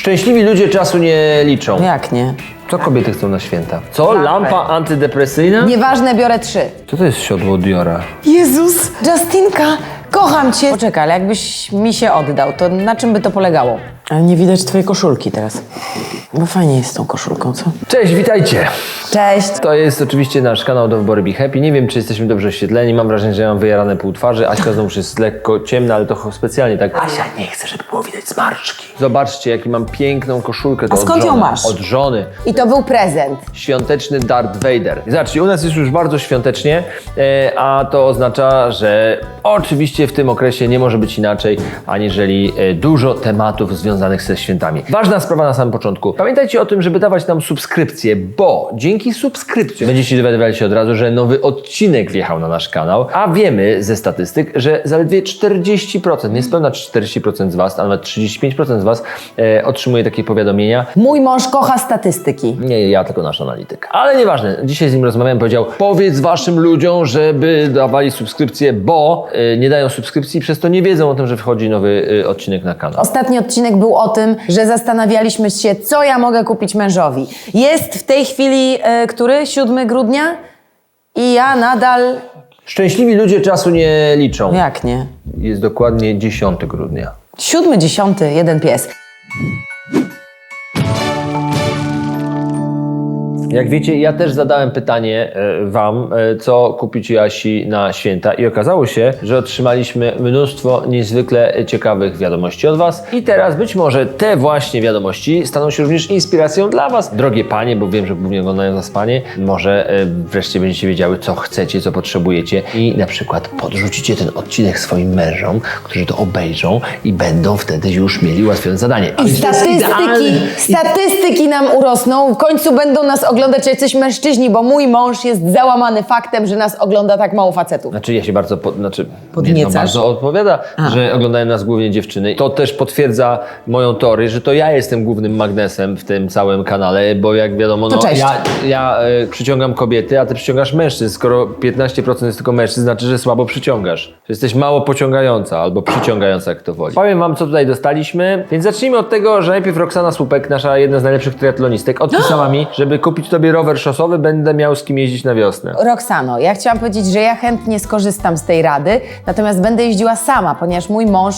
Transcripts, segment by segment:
Szczęśliwi ludzie czasu nie liczą. Jak nie? Co kobiety chcą na święta? Co? Lampa antydepresyjna? Nieważne, biorę trzy. Co to jest siodło Diora? Jezus! Justinka, kocham cię! Poczekaj, ale jakbyś mi się oddał, to na czym by to polegało? Ale nie widać twojej koszulki teraz. Bo fajnie jest z tą koszulką, co? Cześć, witajcie! Cześć! To jest oczywiście nasz kanał do wyboru Be Happy. Nie wiem, czy jesteśmy dobrze oświetleni. Mam wrażenie, że ja mam wyjarane pół twarzy. Aśka znowu jest lekko ciemna, ale to specjalnie tak. Asia nie chce, żeby było widać zmarszczki. Zobaczcie, jaki mam piękną koszulkę. To A od skąd ją żony. masz? Od żony. I to był prezent. Świąteczny Darth Vader. I Zobaczcie, u nas jest już bardzo świątecznie, e, a to oznacza, że oczywiście w tym okresie nie może być inaczej, aniżeli e, dużo tematów związanych ze świętami. Ważna sprawa na samym początku. Pamiętajcie o tym, żeby dawać nam subskrypcję, bo dzięki subskrypcji będziecie dowiadywali się od razu, że nowy odcinek wjechał na nasz kanał, a wiemy ze statystyk, że zaledwie 40%, niespełna 40% z Was, a nawet 35% z Was e, otrzymuje takie powiadomienia, Mój mąż kocha statystyki. nie, ja tylko nasz analityk. Ale nieważne, dzisiaj z nim rozmawiałem, powiedział powiedz waszym ludziom, żeby dawali subskrypcję, bo y, nie dają subskrypcji i przez to nie wiedzą o tym, że wchodzi nowy y, odcinek na kanał. Ostatni odcinek był o tym, że zastanawialiśmy się, co ja mogę kupić mężowi. Jest w tej chwili, e, który? 7 grudnia? I ja nadal... Szczęśliwi ludzie czasu nie liczą. Jak nie? Jest dokładnie 10 grudnia. 7, 10, jeden pies. Jak wiecie, ja też zadałem pytanie e, Wam, e, co kupić Jasi na święta i okazało się, że otrzymaliśmy mnóstwo niezwykle ciekawych wiadomości od Was i teraz być może te właśnie wiadomości staną się również inspiracją dla Was, drogie Panie, bo wiem, że głównie oglądają nas Panie, może e, wreszcie będziecie wiedziały, co chcecie, co potrzebujecie i na przykład podrzucicie ten odcinek swoim mężom, którzy to obejrzą i będą wtedy już mieli ułatwione zadanie. I statystyki, statystyki nam urosną. W końcu będą nas oglądać jacyś mężczyźni, bo mój mąż jest załamany faktem, że nas ogląda tak mało facetów. Znaczy ja się bardzo, po, znaczy, nie, no, Podniecasz? bardzo odpowiada, że oglądają nas głównie dziewczyny. To też potwierdza moją teorię, że to ja jestem głównym magnesem w tym całym kanale, bo jak wiadomo, no, ja, ja e, przyciągam kobiety, a ty przyciągasz mężczyzn. Skoro 15% jest tylko mężczyzn, znaczy, że słabo przyciągasz. Że jesteś mało pociągająca albo przyciągająca, jak to woli. Powiem wam, co tutaj dostaliśmy, więc zacznijmy od tego, że najpierw Roxana Słupek, nasza jedna z najlepszych triatlonistek, odpisała mi, żeby kupić tobie rower szosowy, będę miał z kim jeździć na wiosnę. Roxano, ja chciałam powiedzieć, że ja chętnie skorzystam z tej rady, natomiast będę jeździła sama, ponieważ mój mąż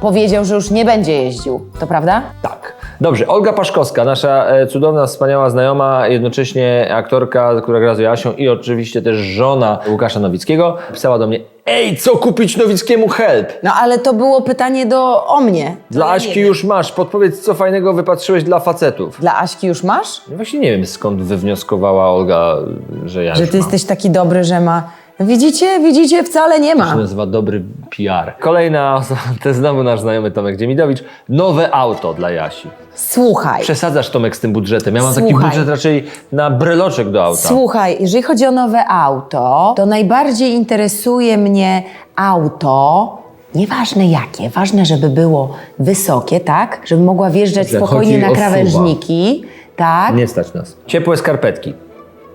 powiedział, że już nie będzie jeździł. To prawda? Tak. Dobrze, Olga Paszkowska, nasza e, cudowna, wspaniała znajoma, jednocześnie aktorka, która gra z Joasią i oczywiście też żona Łukasza Nowickiego, pisała do mnie Ej, co kupić Nowickiemu help? No ale to było pytanie do o mnie. Dla Aśki już masz, podpowiedz co fajnego wypatrzyłeś dla facetów. Dla Aśki już masz? Ja Właśnie nie wiem skąd wywnioskowała Olga, że ja Że już ty mam. jesteś taki dobry, że ma... Widzicie, widzicie, wcale nie To ma. się nazywa dobry PR. Kolejna osoba, to jest znowu nasz znajomy Tomek Dziemidowicz. Nowe auto dla Jasi. Słuchaj, Przesadzasz Tomek z tym budżetem. Ja mam taki Słuchaj. budżet raczej na breloczek do auta. Słuchaj, jeżeli chodzi o nowe auto, to najbardziej interesuje mnie auto. Nieważne jakie, ważne, żeby było wysokie, tak? Żeby mogła wjeżdżać spokojnie chodzi na o krawężniki, tak? Nie stać nas. Ciepłe skarpetki.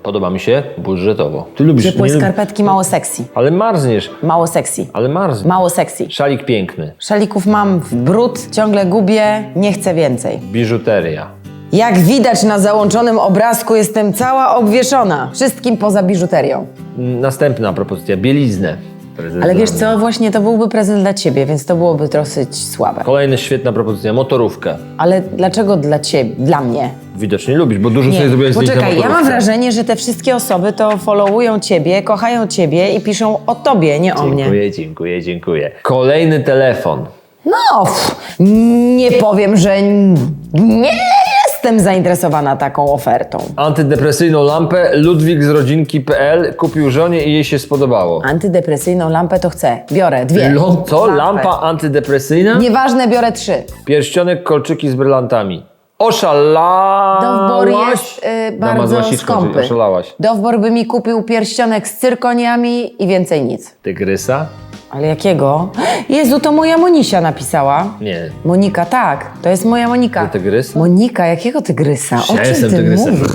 Podoba mi się budżetowo. Ty lubisz Ciepłe nie skarpetki, mało sexy. Ale marzniesz. Mało sexy. Ale marzniesz. Mało sexy. Szalik piękny. Szalików mam w brud, ciągle gubię, nie chcę więcej. Biżuteria. Jak widać na załączonym obrazku, jestem cała obwieszona. Wszystkim poza biżuterią. Następna propozycja. Bieliznę. Prezent Ale wiesz co, właśnie to byłby prezent dla ciebie, więc to byłoby dosyć słabe. Kolejna świetna propozycja. Motorówkę. Ale dlaczego dla ciebie, dla mnie? Widocznie lubisz, bo dużo sobie zrobiłeś zdjęć na poczekaj, ja mam motorówce. wrażenie, że te wszystkie osoby to followują ciebie, kochają ciebie i piszą o tobie, nie o mnie. Dziękuję, dziękuję, dziękuję. Kolejny telefon. No, pff, nie powiem, że n- nie jestem zainteresowana taką ofertą. Antydepresyjną lampę Ludwik z rodzinki.pl kupił żonie i jej się spodobało. Antydepresyjną lampę to chcę. Biorę dwie. Lą- co? Lampę. Lampa antydepresyjna? Nieważne, biorę trzy. Pierścionek, kolczyki z brylantami. Oszalałaś? Dowbor jest y, bardzo łasiczką, skąpy. Oszalałaś. Dowbor by mi kupił pierścionek z cyrkoniami i więcej nic. Tygrysa? Ale jakiego? Jezu, to moja Monisia napisała. Nie. Monika, tak. To jest moja Monika. To tygrys? Monika, jakiego tygrysa? O Ja czym jestem ty tygrysem. mówisz?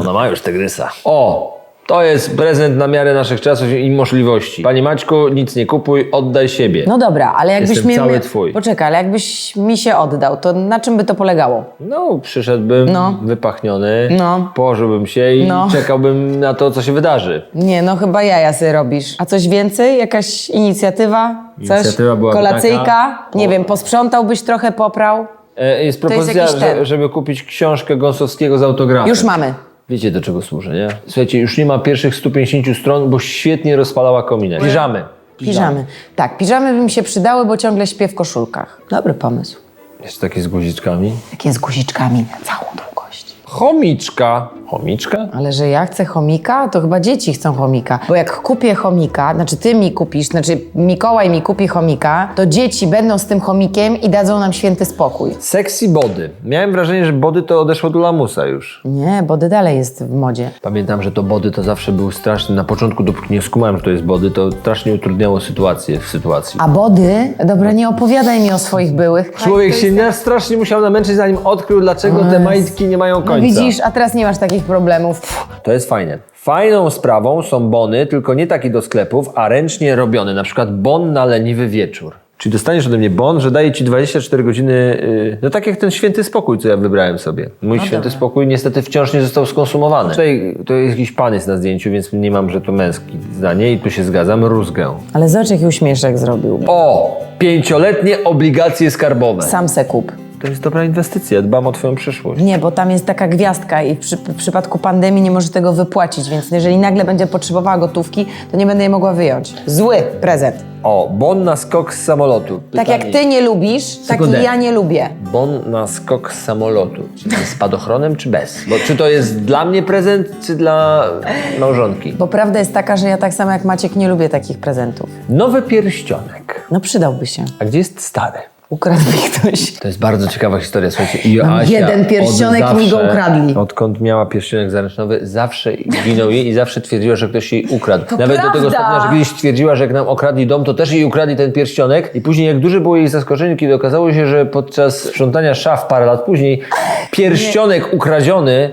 Ona ma już tygrysa. O! To jest prezent na miarę naszych czasów i możliwości. Panie Maćku, nic nie kupuj, oddaj siebie. No dobra, ale jakbyś Jestem mnie... cały twój. Poczekaj, ale jakbyś mi się oddał, to na czym by to polegało? No, przyszedłbym No. wypachniony, No. położyłbym się i No. czekałbym na to, co się wydarzy. Nie, no chyba jaja sobie robisz. A coś więcej? Jakaś inicjatywa? Coś? Inicjatywa byłaby Kolacyjka? taka- Nie wiem, posprzątałbyś trochę, poprał? E, Jest propozycja, jakiś ten. że, żeby kupić książkę Gąsowskiego z autografem. Już mamy. Wiecie, do czego służy, nie? Słuchajcie, już nie ma pierwszych 150 stron, bo świetnie rozpalała kominę. Piżamy. Piżamy. Tak, piżamy by mi się przydały, bo ciągle śpię w koszulkach. Dobry pomysł. Jest takie z guziczkami. Takie z guziczkami na całą długość. Chomiczka. Chomiczka? Ale że ja chcę chomika, to chyba dzieci chcą chomika. Bo jak kupię chomika, znaczy ty mi kupisz, znaczy Mikołaj mi kupi chomika, to dzieci będą z tym chomikiem i dadzą nam święty spokój. Sexy body. Miałem wrażenie, że body to odeszło do lamusa już. Nie, bo dalej jest w modzie. Pamiętam, że to body to zawsze był straszny. Na początku, dopóki nie skumałem, że to jest body, to strasznie utrudniało sytuację w sytuacji. A body? Dobra, nie opowiadaj mi o swoich byłych. Człowiek się strasznie musiał namęczyć, zanim odkrył, dlaczego te majtki nie mają końca. No widzisz, a teraz nie masz takich problemów. To jest fajne. Fajną sprawą są bony, tylko nie takie do sklepów, a ręcznie robione. Na przykład bon na leniwy wieczór. Czyli dostaniesz ode mnie bon, że daje ci 24 godziny, yy, no tak jak ten święty spokój, co ja wybrałem sobie. Mój święty dobra. spokój niestety wciąż nie został skonsumowany. Tutaj to jest jakiś pan jest na zdjęciu, więc nie mam, że to męski zdanie i tu się zgadzam, rózgę. Ale zobacz, jaki uśmieszek zrobił. O! Pięcioletnie obligacje skarbowe. Sam se kup. To jest dobra inwestycja, dbam o twoją przyszłość. Nie, bo tam jest taka gwiazdka i w, przy, w przypadku pandemii nie może tego wypłacić, więc jeżeli nagle będzie potrzebowała gotówki, to nie będę jej mogła wyjąć. Zły prezent. O, bon na skok z samolotu. Tak jak Pytanie. ty nie lubisz, tak Sekundę. i ja nie lubię. Bon na skok z samolotu. Czy ze spadochronem, czy bez? Bo czy to jest dla mnie prezent, czy dla małżonki? Bo prawda jest taka, że ja tak samo jak Maciek nie lubię takich prezentów. Nowy pierścionek. No przydałby się. A gdzie jest stary? Ukradł mi ktoś. To jest bardzo ciekawa historia, słuchajcie. I Mam jeden pierścionek i mi go zawsze, ukradli. Odkąd miała pierścionek zaręcznowy, zawsze ginął jej i zawsze twierdziła, że ktoś jej ukradł. To Nawet do tego prawda. stopnia, że kiedyś twierdziła, że jak nam okradli dom, to też jej ukradli ten pierścionek. I później jak duże było jej zaskoczenie, kiedy okazało się, że podczas sprzątania szaf parę lat później pierścionek ukradziony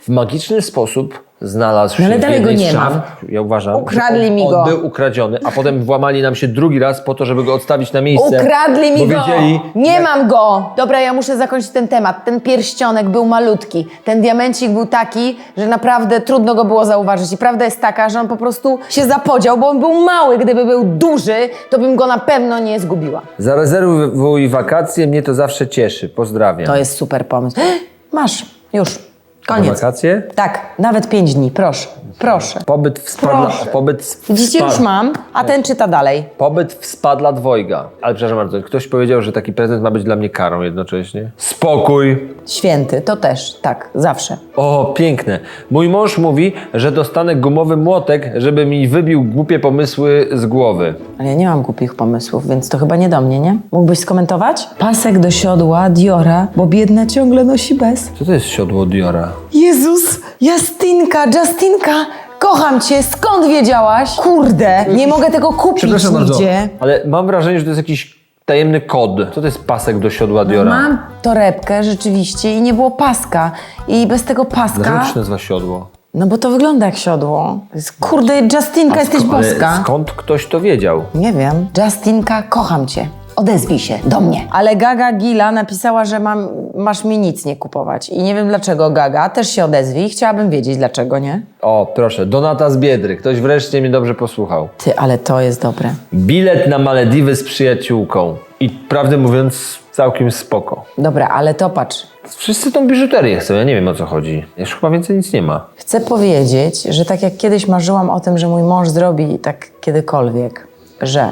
w magiczny sposób znalazł się No ale w dalej go nie szaf. mam. Ja uważam, Ukradli on, mi go. on był ukradziony, a potem włamali nam się drugi raz po to, żeby go odstawić na miejsce. Ukradli mi go! wiedzieli, Nie mam go! Dobra, ja muszę zakończyć ten temat. Ten pierścionek był malutki. Ten diamencik był taki, że naprawdę trudno go było zauważyć. I prawda jest taka, że on po prostu się zapodział, bo on był mały. Gdyby był duży, to bym go na pewno nie zgubiła. Zarezerwuj wakacje, mnie to zawsze cieszy. Pozdrawiam. To jest super pomysł. Masz, już. Na Koniec. wakacje? Tak, nawet pięć dni, proszę. Proszę. Pobyt w spadla... Proszę. Pobyt w Widzicie, spa- już mam, a ten czyta dalej. Pobyt w spadla dwojga. Ale przepraszam bardzo, ktoś powiedział, że taki prezent ma być dla mnie karą jednocześnie. Spokój. Święty, to też, tak, zawsze. O, piękne. Mój mąż mówi, że dostanę gumowy młotek, żeby mi wybił głupie pomysły z głowy. Ale ja nie mam głupich pomysłów, więc to chyba nie do mnie, nie? Mógłbyś skomentować? Pasek do siodła Diora, bo biedna ciągle nosi bez. Co to jest siodło Diora? Jezus, Justynka, Justinka, kocham cię, skąd wiedziałaś? Kurde, nie mogę tego kupić nigdzie. ale mam wrażenie, że to jest jakiś tajemny kod. Co to jest pasek do siodła Diora? Mam torebkę rzeczywiście i nie było paska. I bez tego paska... Dlaczego to się nazywa siodło? No bo to wygląda jak siodło. Kurde, Justinka, jesteś ale boska. skąd ktoś to wiedział? Nie wiem. Justinka, kocham cię. Odezwij się do mnie. Ale Gaga Gila napisała, że mam, masz mi nic nie kupować. I nie wiem dlaczego Gaga. Też się odezwij. Chciałabym wiedzieć dlaczego, nie? O, proszę, Donata z Biedry. Ktoś wreszcie mnie dobrze posłuchał. Ty, ale to jest dobre. Bilet na Malediwy z przyjaciółką. I prawdę mówiąc, całkiem spoko. Dobra, ale to patrz. Wszyscy tą biżuterię chcą, ja nie wiem o co chodzi. Już chyba więcej nic nie ma. Chcę powiedzieć, że tak jak kiedyś marzyłam o tym, że mój mąż zrobi tak kiedykolwiek, że...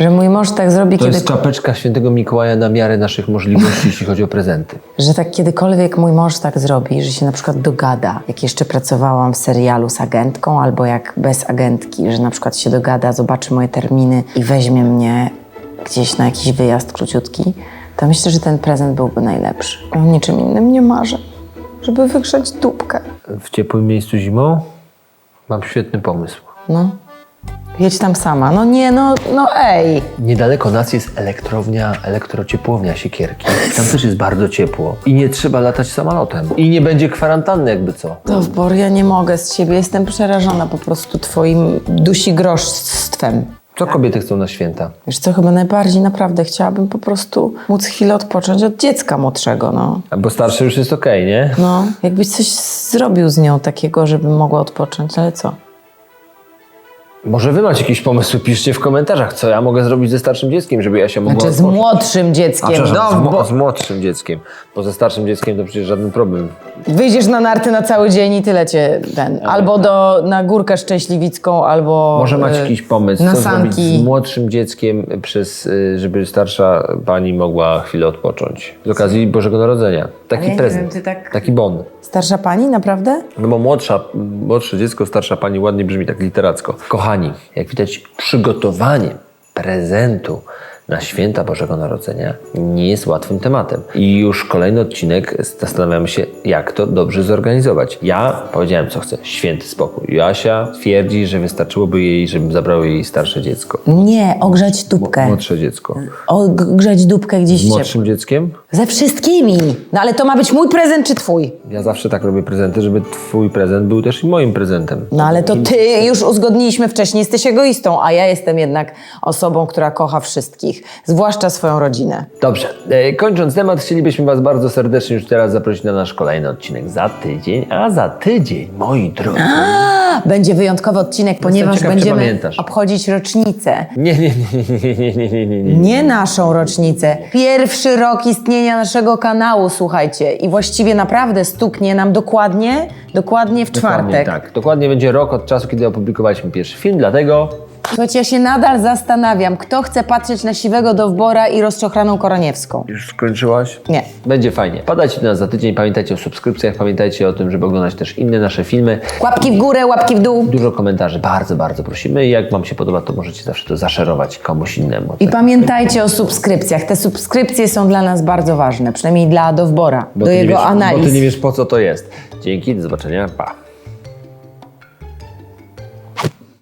że mój mąż tak zrobi To kiedy... jest czapeczka świętego Mikołaja na miarę naszych możliwości, jeśli chodzi o prezenty. Że tak kiedykolwiek mój mąż tak zrobi, że się na przykład dogada, jak jeszcze pracowałam w serialu z agentką, albo jak bez agentki, że na przykład się dogada, zobaczy moje terminy i weźmie mnie gdzieś na jakiś wyjazd króciutki, to myślę, że ten prezent byłby najlepszy. O niczym innym nie marzę. Żeby wygrzać dupkę. W ciepłym miejscu zimą mam świetny pomysł. No. Jedź tam sama. No nie, no, no ej. Niedaleko nas jest elektrownia, elektrociepłownia Siekierki. Tam też jest bardzo ciepło. I nie trzeba latać samolotem. I nie będzie kwarantanny jakby co. Dowbor, ja nie mogę z ciebie. Jestem przerażona po prostu twoim dusigrożstwem. Co kobiety chcą na święta? Wiesz co, chyba najbardziej naprawdę chciałabym po prostu móc chwilę odpocząć od dziecka młodszego, no. Bo starszy już jest okej, nie? No, jakbyś coś zrobił z nią takiego, żebym mogła odpocząć, ale co? Może wy macie jakieś pomysły, piszcie w komentarzach, co ja mogę zrobić ze starszym dzieckiem, żeby ja się mogła Znaczy z odpocząć. młodszym A, dzieckiem. przepraszam, No, z, bo z młodszym dzieckiem. Bo ze starszym dzieckiem to przecież żaden problem. Wyjdziesz na narty na cały dzień i tyle cię ten. Albo do, na górkę szczęśliwicką, albo Może macie e, jakiś pomysł, na co zrobić sanki. z młodszym dzieckiem, przez, y, żeby starsza pani mogła chwilę odpocząć. Z okazji Bożego Narodzenia. Taki Ale ja nie prezent. wiem, ty tak- Taki bon. Starsza pani, naprawdę? No bo młodsza, młodsze dziecko, starsza pani ładnie brzmi tak literacko. Kochani, jak widać, przygotowanie prezentu na święta Bożego Narodzenia nie jest łatwym tematem. I już kolejny odcinek zastanawiamy się, jak to dobrze zorganizować. Ja powiedziałem, co chcę. Święty spokój. Joasia twierdzi, że wystarczyłoby jej, żebym zabrał jej starsze dziecko. Nie, ogrzać dupkę. Młodsze dziecko. Ogrzać dupkę gdzieś Z ciepło. młodszym dzieckiem? Ze wszystkimi. No ale to ma być mój prezent czy twój? Ja zawsze tak robię prezenty, żeby twój prezent był też i moim prezentem. No ale to ty już uzgodniliśmy wcześniej, jesteś egoistą, a ja jestem jednak osobą, która kocha wszystkich, zwłaszcza swoją rodzinę. Dobrze, e, kończąc temat, chcielibyśmy Was bardzo serdecznie już teraz zaprosić na nasz kolejny odcinek za tydzień, a za tydzień, moi drodzy. A, będzie wyjątkowy odcinek, ponieważ ciekaw, będziemy obchodzić rocznicę. Nie, nie, nie, nie, nie, nie, nie, nie. Nie naszą rocznicę. Pierwszy rok istnienia naszego kanału, słuchajcie, i właściwie naprawdę stuknie nam dokładnie, dokładnie w czwartek. Dokładnie, tak, dokładnie będzie rok od czasu, kiedy opublikowaliśmy pierwszy film, dlatego Słuchajcie, ja się nadal zastanawiam, kto chce patrzeć na siwego Dowbora i rozczochraną Koroniewską. już skończyłaś? Nie. Będzie fajnie. Padajcie do nas za tydzień, pamiętajcie o subskrypcjach, pamiętajcie o tym, żeby oglądać też inne nasze filmy. Łapki w górę, łapki w dół. Dużo komentarzy, bardzo, bardzo prosimy jak Wam się podoba, to możecie zawsze to zaszerować komuś innemu. I pamiętajcie o subskrypcjach. Te subskrypcje są dla nas bardzo ważne, przynajmniej dla Dowbora, Bo do ty nie jego wiesz, analiz. Bo Ty nie wiesz, po co to jest. Dzięki, do zobaczenia, pa.